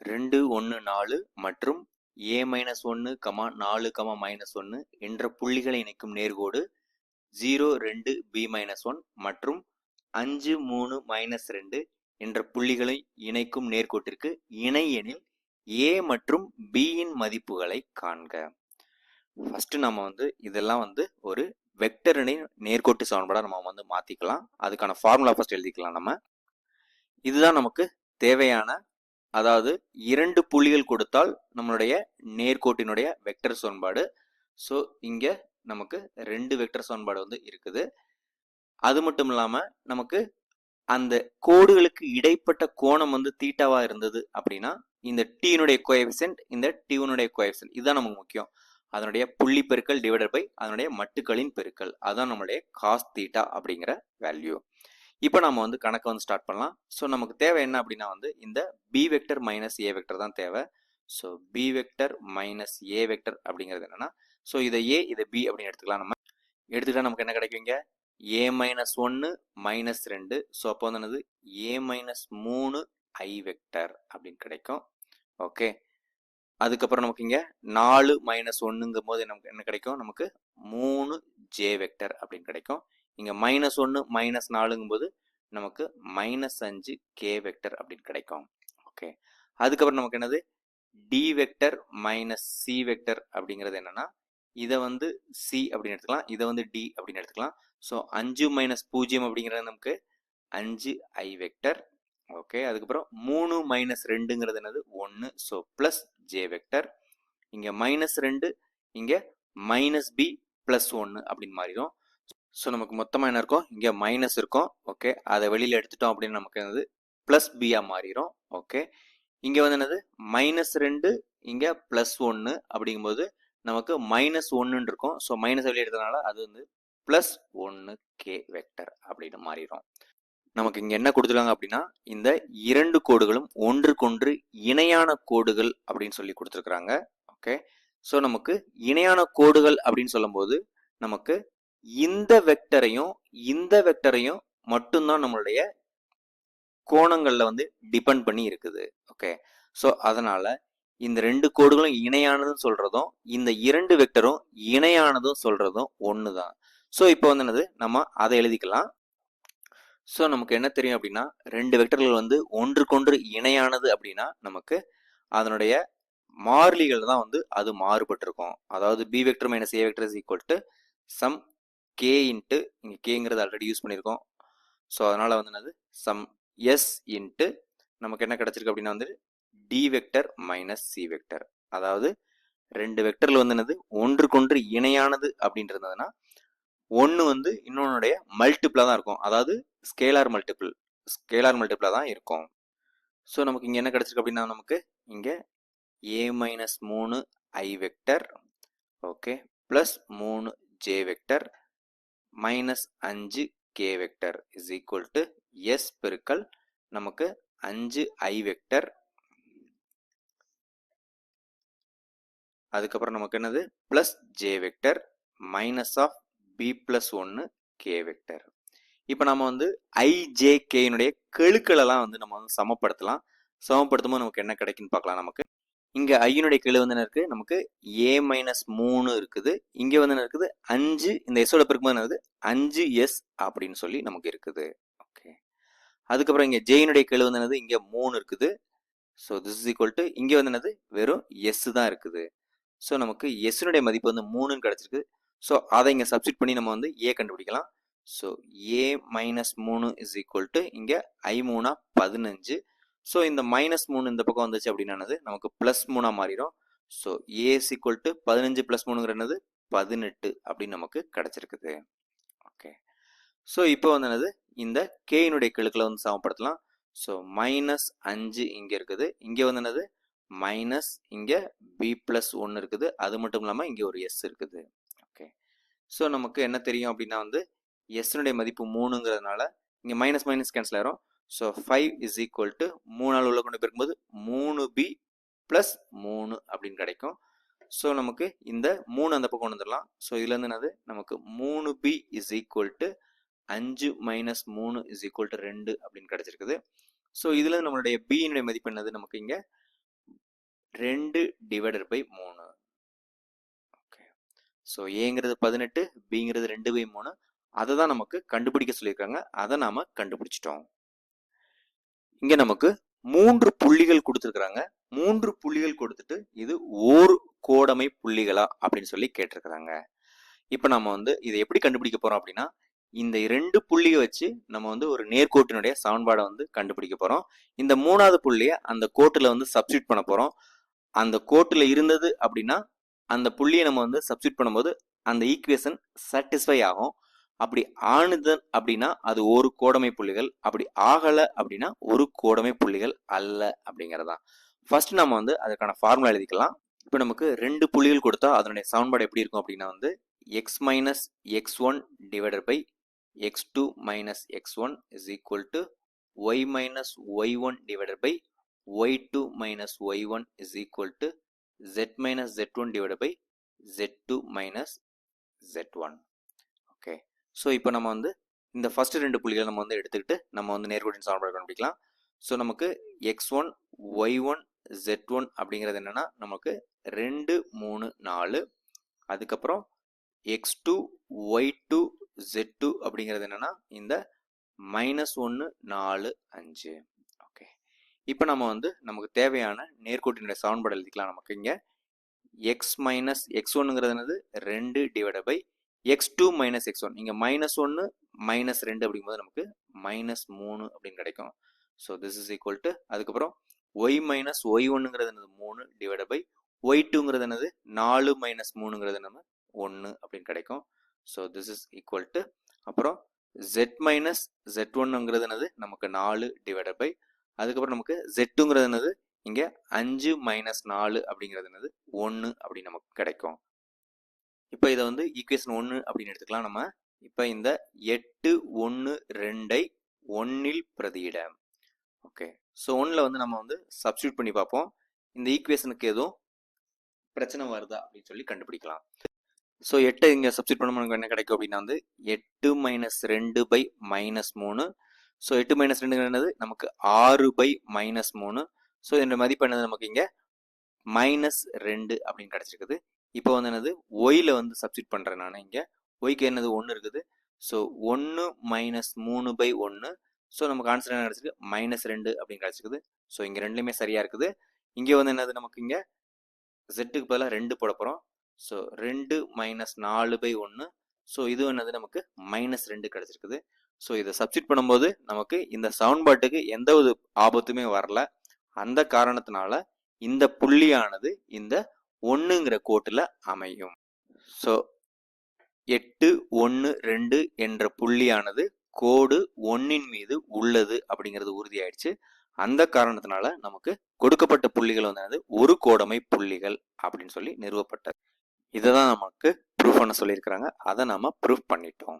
ரெண்டு ஒன்று நாலு மற்றும் ஏ மைனஸ் ஒன்று கமா நாலு கமா மைனஸ் ஒன்று என்ற புள்ளிகளை இணைக்கும் நேர்கோடு ஜீரோ ரெண்டு பி மைனஸ் ஒன் மற்றும் அஞ்சு மூணு மைனஸ் ரெண்டு என்ற புள்ளிகளை இணைக்கும் நேர்கோட்டிற்கு இணை எனில் ஏ மற்றும் பியின் மதிப்புகளை காண்க. ஃபஸ்ட்டு நம்ம வந்து இதெல்லாம் வந்து ஒரு வெக்டரினை நேர்கோட்டு சமன்பாடாக நம்ம வந்து மாற்றிக்கலாம் அதுக்கான ஃபார்முலா ஃபஸ்ட் எழுதிக்கலாம் நம்ம. இதுதான் நமக்கு தேவையான அதாவது இரண்டு புள்ளிகள் கொடுத்தால் நம்மளுடைய நேர்கோட்டினுடைய வெக்டர் சமன்பாடு. ஸோ இங்கே நமக்கு ரெண்டு வெக்டர் சமன்பாடு வந்து இருக்குது. அது மட்டும் இல்லாமல் நமக்கு அந்த கோடுகளுக்கு இடைப்பட்ட கோணம் வந்து தீட்டாவா இருந்தது அப்படின்னா இந்த டீனுடைய கோஎஃபிஷியன்ட் இந்த டியூனுடைய கோஎஃபிஷியன்ட் இதுதான் நமக்கு முக்கியம். அதனுடைய புள்ளி பெருக்கல் டிவைடட் பை அதனுடைய மட்டுக்களின் பெருக்கல். அதுதான் நம்மளுடைய காஸ் தீட்டா அப்படிங்கிற வேல்யூ இப்போ நம்ம வந்து கணக்கை வந்து ஸ்டார்ட் பண்ணலாம். ஸோ நமக்கு தேவை என்ன அப்படின்னா வந்து இந்த B vector minus A vector தான் தேவை. So B vector minus A vector அப்படிங்கிறது என்னன்னா ஸோ இதை ஏ இதை பி அப்படின்னு எடுத்துக்கலாம் நம்ம. எடுத்துக்கிட்டா நமக்கு என்ன கிடைக்குங்க? ஏ மைனஸ் ஒன்று மைனஸ் ரெண்டு. ஸோ அப்போ வந்து என்னது? ஏ மைனஸ் மூணு ஐ வெக்டர் அப்படின்னு கிடைக்கும். ஓகே அதுக்கப்புறம் நமக்கு இங்கே நாலு மைனஸ் ஒன்றுங்கும் போது நமக்கு என்ன கிடைக்கும்? நமக்கு மூணு ஜே வெக்டர் அப்படின்னு கிடைக்கும். இங்கே மைனஸ் ஒன்று மைனஸ் நாலுங்கும்போது நமக்கு மைனஸ் அஞ்சு கே வெக்டர் அப்படின்னு கிடைக்கும். ஓகே அதுக்கப்புறம் நமக்கு என்னது? D vector minus C vector அப்படிங்கிறது என்னன்னா இதை வந்து சி அப்படின்னு எடுத்துக்கலாம் இதை வந்து டி அப்படின்னு எடுத்துக்கலாம். ஸோ அஞ்சு மைனஸ் பூஜ்ஜியம் அப்படிங்கிறது நமக்கு அஞ்சு ஐ வெக்டர் ஓகே அதுக்கப்புறம் மூணு மைனஸ் ரெண்டுங்கிறது என்னது? ஒன்று ஸோ ப்ளஸ் ஜே வெக்டர் இங்கே மைனஸ் ரெண்டு இங்கே மைனஸ் பி ப்ளஸ் ஒன்று அப்படின்னு மாறிடும். ஸோ நமக்கு மொத்தமாக என்ன இருக்கும்? இங்கே மைனஸ் இருக்கும். ஓகே அதை வெளியில் எடுத்துட்டோம் அப்படின்னு நமக்கு என்னது? ப்ளஸ் பியாக மாறிடும் ஓகே இங்கே வந்து என்னது? மைனஸ் ரெண்டு இங்கே ப்ளஸ் ஒன்று அப்படிங்கும்போது நமக்கு மைனஸ் ஒன்றுன்னு இருக்கும். ஸோ மைனஸ் வெளியே எடுத்ததுனால அது வந்து ப்ளஸ் ஒன்று கே வெக்டர் அப்படின்னு மாறிடும் நமக்கு இங்கே என்ன கொடுத்துருக்காங்க அப்படின்னா இந்த இரண்டு கோடுகளும் ஒன்றுக்கொன்று இணையான கோடுகள் அப்படின்னு சொல்லி கொடுத்துருக்குறாங்க. ஓகே ஸோ நமக்கு இணையான கோடுகள் அப்படின்னு சொல்லும்போது நமக்கு இந்த வெக்டரையும் இந்த வெக்டரையும் மட்டும்தான் நம்மளுடைய கோணங்களில் வந்து டிபெண்ட் பண்ணி இருக்குது. ஓகே ஸோ அதனால இந்த ரெண்டு கோடுகளும் இணையானதுன்னு சொல்றதும் இந்த இரண்டு வெக்டரும் இணையானதும் சொல்றதும் ஒன்று தான் ஸோ இப்போ வந்து என்னது? நம்ம அதை எழுதிக்கலாம். ஸோ நமக்கு என்ன தெரியும் அப்படின்னா ரெண்டு வெக்டர்கள் வந்து ஒன்றுக்கொன்று இணையானது அப்படின்னா நமக்கு அதனுடைய மாறிலிகள் தான் வந்து அது மாறுபட்டிருக்கும். அதாவது B vector minus A vector is equal to some K into இங்கே கேங்கிறது ஆல்ரெடி யூஸ் பண்ணியிருக்கோம் ஸோ அதனால் வந்து என்னது? சம் எஸ் இன்ட்டு நமக்கு என்ன கிடச்சிருக்கு அப்படின்னா வந்து D vector minus C vector அதாவது ரெண்டு வெக்டரில் வந்து என்னது? ஒன்றுக்கொன்று இணையானது அப்படின்றதுனா ஒன்று வந்து இன்னொன்னுடைய மல்டிப்பிளாக தான் இருக்கும். அதாவது ஸ்கேலார் மல்டிபிள் ஸ்கேலார் மல்டிப்பிளாக தான் இருக்கும். ஸோ நமக்கு இங்கே என்ன கிடச்சிருக்கு அப்படின்னா நமக்கு இங்கே ஏ மைனஸ் மூணு ஐ வெக்டர் ஓகே ப்ளஸ் மூணு ஜே வெக்டர் மைனஸ் அஞ்சு K vector is equal to S பெருக்கல் நமக்கு அஞ்சு ஐ வெக்டர் அதுக்கப்புறம் நமக்கு என்னது? Plus J vector minus of B plus ஒன்று கே வெக்டர் இப்போ நம்ம வந்து ஐஜே கேனுடைய கெழுக்களெல்லாம் வந்து நம்ம வந்து சமப்படுத்தலாம். சமப்படுத்தும் போது நமக்கு என்ன கிடைக்குன்னு பார்க்கலாம் நமக்கு. இங்கே ஐயனுடைய கீழே வந்து என்ன இருக்குது நமக்கு ஏ மைனஸ் மூணு இருக்குது. இங்கே வந்து என்ன இருக்குது? அஞ்சு இந்த எஸ்ஸோட பெருக்கும்போது என்னது அஞ்சு எஸ் அப்படின்னு சொல்லி நமக்கு இருக்குது. ஓகே அதுக்கப்புறம் இங்கே ஜெயினுடைய கீழே வந்து என்னது? இங்கே மூணு இருக்குது. So this is equal to இங்கே வந்து என்னது? வெறும் எஸ் தான் இருக்குது. ஸோ நமக்கு எஸ்னுடைய மதிப்பு வந்து மூணுன்னு கிடச்சிருக்கு. ஸோ அதை இங்கே சப்ஸ்டிட் பண்ணி நம்ம வந்து ஏ கண்டுபிடிக்கலாம். ஸோ ஏ மைனஸ் மூணு இஸ் ஈக்குவல் டு இங்கே ஐ மூணா பதினஞ்சு. ஸோ இந்த மைனஸ் மூணு இந்த பக்கம் வந்துச்சு அப்படின்னானது நமக்கு ப்ளஸ் மூணாக மாறிடும் ஸோ ஏ ஈக்குவல் டு பதினஞ்சு ப்ளஸ் மூணுங்கிறது பதினெட்டு அப்படின்னு நமக்கு கிடச்சிருக்குது. ஓகே ஸோ இப்போ வந்து என்னது? இந்த கேயினுடைய கிழக்கில் வந்து சமப்படுத்தலாம். ஸோ மைனஸ் அஞ்சு இங்கே இருக்குது. இங்கே வந்து என்னது? மைனஸ் இங்கே பி ப்ளஸ் ஒன்று இருக்குது. அது மட்டும் இல்லாமல் இங்கே ஒரு எஸ் இருக்குது. ஓகே ஸோ நமக்கு என்ன தெரியும் அப்படின்னா வந்து எஸ்னுடைய மதிப்பு மூணுங்கிறதுனால இங்கே மைனஸ் மைனஸ் கேன்சல் ஆயிரும். So five is equal to மூணு நாள் உள்ள கொண்டு போயிருக்கும்போது மூணு பி ப்ளஸ் மூணு அப்படின்னு கிடைக்கும். ஸோ நமக்கு இந்த மூணு அந்த பக்கம் கொண்டு வந்துடலாம். ஸோ இதுலேருந்து என்னது? நமக்கு மூணு பி இஸ் ஈக்குவல் டு அஞ்சு மைனஸ் மூணு இஸ் ஈக்குவல் டு ரெண்டு அப்படின்னு கிடச்சிருக்குது. ஸோ இதுலேருந்து நம்மளுடைய பியினுடைய மதிப்பு என்னது? நமக்கு இங்கே ரெண்டு டிவைடட் பை மூணு. ஓகே ஸோ ஏங்கிறது பதினெட்டு பிங்கிறது ரெண்டு பை மூணு. அதை தான் நமக்கு கண்டுபிடிக்க சொல்லியிருக்காங்க. அதை நாம் கண்டுபிடிச்சிட்டோம். இங்க நமக்கு மூன்று புள்ளிகள் கொடுத்துருக்குறாங்க. மூன்று புள்ளிகள் கொடுத்துட்டு இது ஓர் கோடமை புள்ளிகளா அப்படின்னு சொல்லி கேட்டிருக்கிறாங்க. இப்போ நம்ம வந்து இதை எப்படி கண்டுபிடிக்க போறோம் அப்படின்னா இந்த ரெண்டு புள்ளியை வச்சு நம்ம வந்து ஒரு நேர்கோட்டினுடைய சமன்பாடை வந்து கண்டுபிடிக்க போறோம். இந்த மூணாவது புள்ளியை அந்த கோட்டில் வந்து சப்ஸ்டியூட் பண்ண போறோம். அந்த கோட்டில் இருந்தது அப்படின்னா அந்த புள்ளியை நம்ம வந்து சப்ஸ்டியூட் பண்ணும்போது அந்த ஈக்குவேஷன் சாட்டிஸ்ஃபை ஆகும். அப்படி ஆணுதன் அப்படின்னா அது ஒரு கோடமை புள்ளிகள் அப்படி ஆகல அப்படின்னா ஒரு கோடமை புள்ளிகள் அல்ல அப்படிங்கறதான். ஃபர்ஸ்ட் நம்ம வந்து அதுக்கான ஃபார்முலா எழுதிக்கலாம். இப்போ நமக்கு ரெண்டு புள்ளிகள் கொடுத்தா அதனுடைய சமன்பாடு எப்படி இருக்கும் அப்படின்னா வந்து x minus x one divided by x two minus x one is equal to y minus y one divided by y two minus y one is equal to z minus z one divided by z two minus z one so இப்போ நம்ம வந்து இந்த first ரெண்டு புள்ளிகளை நம்ம வந்து எடுத்துக்கிட்டு நம்ம வந்து நேர்கோட்டின் சமன்பாடு கண்டுபிடிக்கலாம். ஸோ நமக்கு x one y one z one அப்படிங்கிறது என்னென்னா நமக்கு ரெண்டு மூணு நாலு. அதுக்கப்புறம் x two y two z two அப்படிங்கிறது என்னன்னா இந்த மைனஸ் ஒன்று நாலு அஞ்சு. ஓகே இப்போ நம்ம வந்து நமக்கு தேவையான நேர்கோட்டினுடைய சமன்பாடு எழுதிக்கலாம் நமக்கு இங்கே. எக்ஸ் மைனஸ் எக்ஸ் ஒன்னுங்கிறது என்னது? ரெண்டு divide by x two minus x one இங்கே மைனஸ் ஒன்று மைனஸ் ரெண்டு அப்படிங்கும்போது நமக்கு மைனஸ் மூணு அப்படின்னு கிடைக்கும். So this is equal to அதுக்கப்புறம் ஒய் மைனஸ் ஒய் ஒன்றுங்கிறது என்னது? மூணு டிவைட் பை ஒய் டூங்கிறது என்னது? நாலு மைனஸ் மூணுங்கிறது நம்ம ஒன்று அப்படின்னு கிடைக்கும். So this is equal to அப்புறம் ஜெட் மைனஸ் ஜெட் ஒன்னுங்கிறது என்னது? நமக்கு நாலு டிவைட் பை அதுக்கப்புறம் நமக்கு ஜெட்டுங்கிறது என்னது? இங்கே அஞ்சு மைனஸ் நாலு அப்படிங்கிறது என்னது? ஒன்று அப்படின்னு நமக்கு கிடைக்கும். இப்போ இதை வந்து ஈக்குவேஷன் ஒன்று அப்படின்னு எடுத்துக்கலாம் நம்ம. இப்போ இந்த எட்டு ஒன்று ரெண்டை ஒன்னில் பிரதியிட. ஓகே. ஸோ ஒன்றில் வந்து நம்ம வந்து சப்ஸ்டியூட் பண்ணி பார்ப்போம். இந்த ஈக்குவேஷனுக்கு எதுவும் பிரச்சனை வருதா அப்படின்னு சொல்லி கண்டுபிடிக்கலாம். ஸோ எட்டை இங்கே சப்ஸ்டியூட் பண்ண நமக்கு என்ன கிடைக்கும் அப்படின்னா வந்து எட்டு மைனஸ் ரெண்டு பை மைனஸ் மூணு. ஸோ எட்டு மைனஸ் ரெண்டு என்னது? நமக்கு ஆறு பை மைனஸ் மூணு. ஸோ இதோட மதிப்பு என்னது? நமக்கு இங்கே மைனஸ் ரெண்டு அப்படின்னு கிடச்சிருக்குது. இப்போ வந்து என்னது? ஒயில் வந்து சப்ஸ்டிட் பண்ணுறேன் நான் இங்கே. ஒய்க்கு என்னது? ஒன்று இருக்குது. ஸோ ஒன்று மைனஸ் மூணு பை ஒன்று ஸோ நமக்கு ஆன்சர் என்ன கிடச்சிருக்கு? மைனஸ் ரெண்டு அப்படின்னு கிடச்சிருக்குது. ஸோ இங்கே ரெண்டுமே சரியாக இருக்குது. இங்கே வந்து என்னது நமக்கு இங்கே? ஜெட்டுக்கு பதிலாக ரெண்டு போட போகிறோம் ஸோ ரெண்டு மைனஸ் நாலு பை ஒன்று ஸோ இது என்னது? நமக்கு மைனஸ் ரெண்டு கிடச்சிருக்குது. ஸோ இதை சப்ஸ்டிட் பண்ணும்போது நமக்கு இந்த சவுண்ட்பாட்டுக்கு எந்த ஒரு ஆபத்துமே வரல. அந்த காரணத்தினால இந்த புள்ளியானது இந்த ஒன்றுங்கிற கோட்டில் அமையும். ஸோ எட்டு ஒன்று ரெண்டு என்ற புள்ளியானது கோடு ஒன்னின் மீது உள்ளது அப்படிங்கிறது உறுதியாயிடுச்சு. அந்த காரணத்தினால நமக்கு கொடுக்கப்பட்ட புள்ளிகள் வந்து ஒரு கோடமை புள்ளிகள் அப்படின்னு சொல்லி நிறுவப்பட்டது. இதை தான் நமக்கு ப்ரூஃப் பண்ண சொல்லியிருக்கிறாங்க. அதை நாம ப்ரூஃப் பண்ணிட்டோம்.